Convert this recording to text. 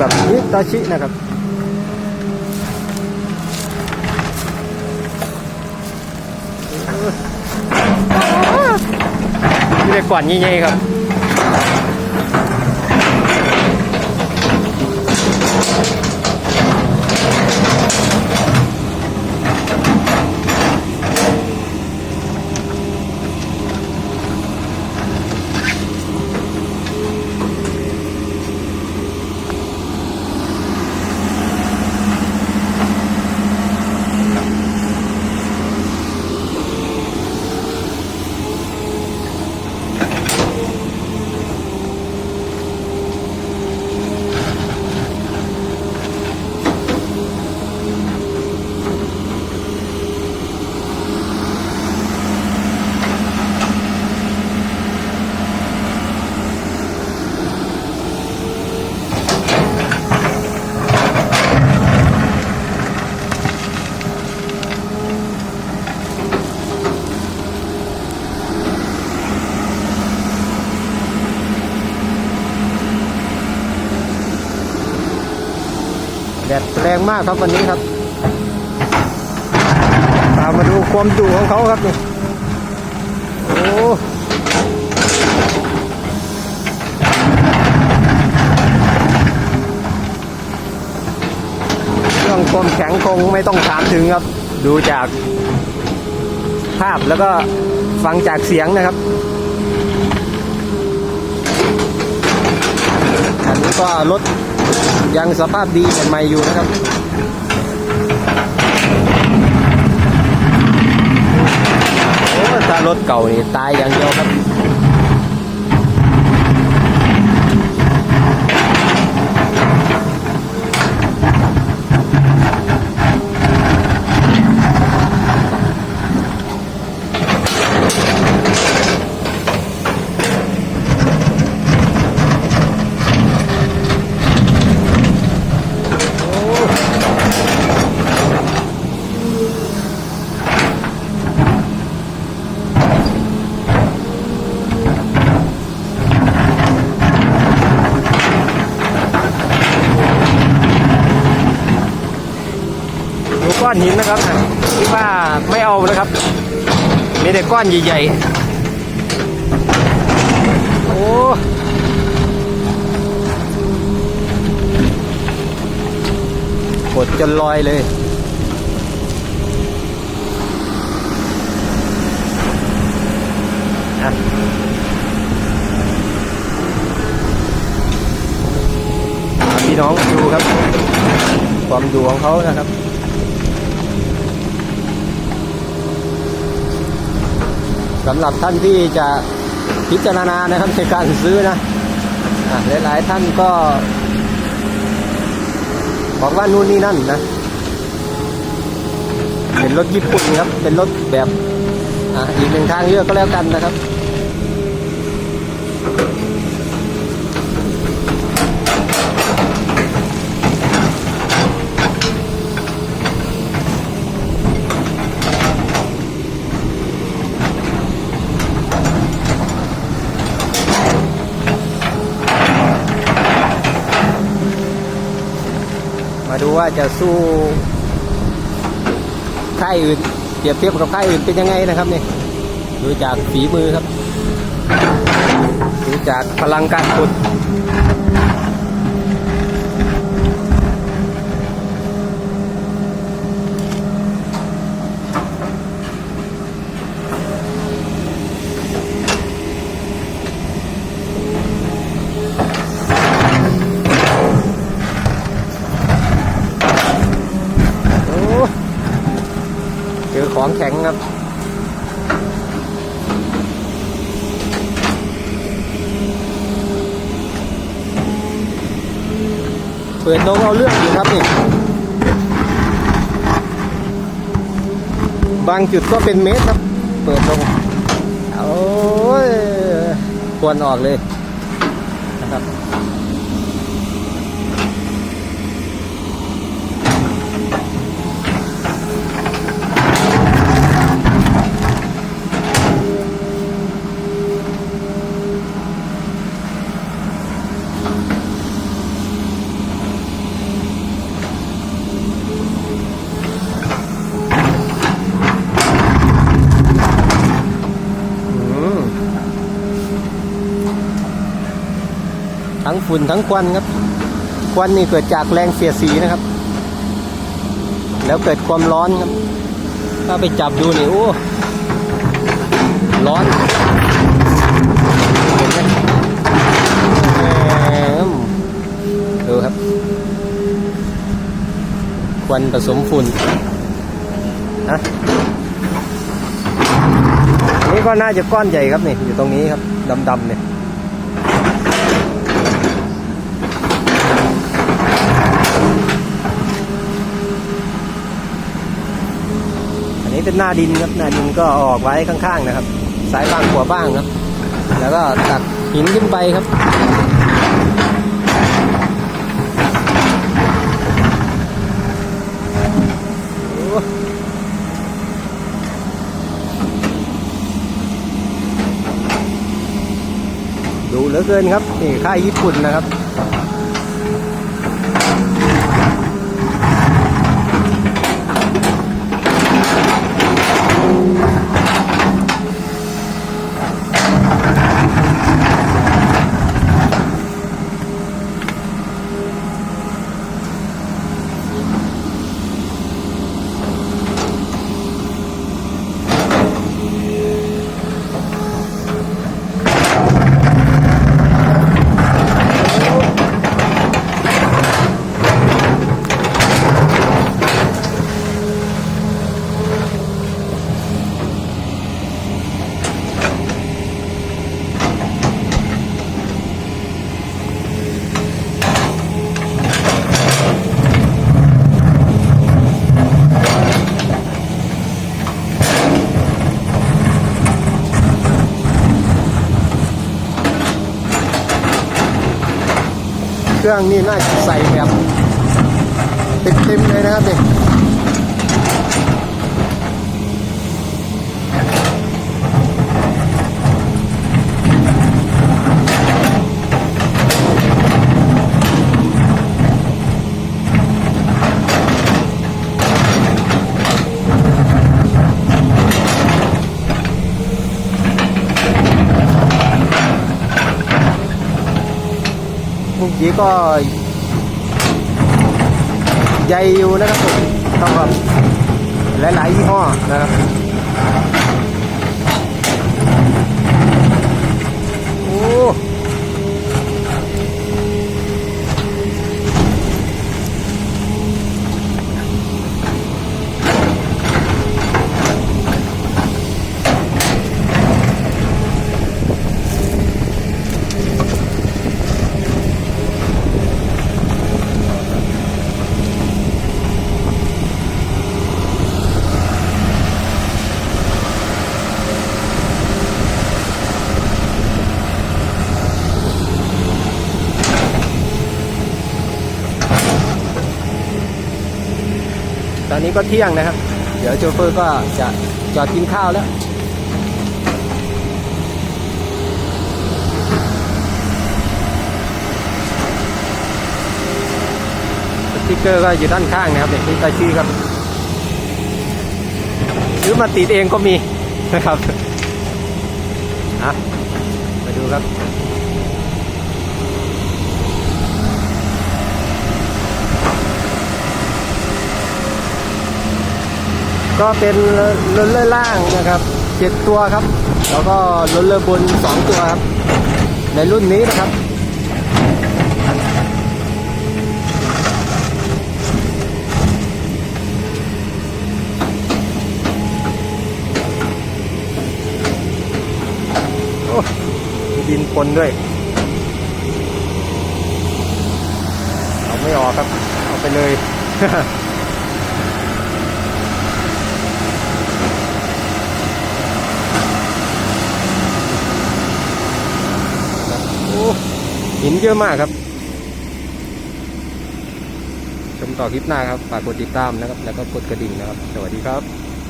กับฮิตาชินะครับนี่เป็นก่อนใหญ่ๆครับ ดดแรงมากครับวันนี้ครับตามมาดูความดุของเขาครับนี่โอ้เรื่องความแข็งคงไม่ต้องถามถึงครับ ดูจากภาพแล้วก็ฟังจากเสียงนะครับอันนี้ก็รถ ยังสภาพดีใหม่อยู่นะครับโอ้ถ้ารถเก่านี่ตายอย่างเดียวครับ ก้อนหินนะครับนะที่ว่าไม่เอานะครับ มีแต่ก้อนใหญ่ๆ โอ้กดจนลอยเลยอะพี่น้องดูครับ ความดูของเขานะครับ สำหรับท่านที่จะพิจารณานะครับในการซื้อนะหลายๆท่านก็ บอกว่านู่นนี่นั่นนะเป็นรถญี่ปุ่นครับ เป็นรถแบบออีกหนึ่งทางเลือกก็แล้วกันนะครับ ว่าจะสู้ค่ายอื่นเปรียบเทียบกับค่ายอื่นเป็นยังไงนะครับนี่ดูจากฝีมือครับดูจากพลังการขุด ของแข็งครับเปิดลงเอาเรื่องอยู่ครับนี่บางจุดก็เป็นเมตรครับ เปิดลงโอ้ยควรออกเลยนะครับ โทั้งฝุ่นทั้งควันครับ ควันนี่เกิดจากแรงเสียดสีนะครับ แล้วเกิดความร้อนครับ ถ้าไปจับดูนี่โอ้ร้อนเห็นไหมแหมดูครับ ควันผสมฝุ่นนะนนี้ก็น่าจะก้อนใหญ่ครับนี่อยู่ตรงนี้ครับดำๆเนี่ย นนี้เป็นหน้าดินครับหน้าดินก็ออกไว้ข้างๆนะครับ สายบ้างขวบ้างครับ แล้วก็ตักหินขึ้นไปครับดูเหลือเกินครับนี่ค่ายญี่ปุ่นนะครับ เครื่องนี่น่าจะใส่แบบเต็มๆเลยนะครับนี่ย มื่อกี้ก็ใหญ่อยู่นะครับผมสำหรับหลายๆยี่ห้อนะครับ ก็เที่ยงนะครับ เดี๋ยวโชเฟอร์ก็จะจอดกินข้าวแล้วสติ๊กเกอร์ก็อยู่ด้านข้างนะครับเด็กนี่ตาชื่อครับซื้อมาติดเองก็มีนะครับอะมาดูครับ ก็เป็นรถเลอร์ล่างนะครับเจ็ดตัวครับ แล้วก็รถเลอร์บนสองตัวครับ ในรุ่นนี้นะครับโอ้ดินปนด้วย เอาไม่ออกครับ เอาไปเลย โอ้ หินเยอะมากครับ ชมต่อคลิปหน้าครับ ฝากกดติดตามนะครับ แล้วก็กดกระดิ่งนะครับ สวัสดีครับ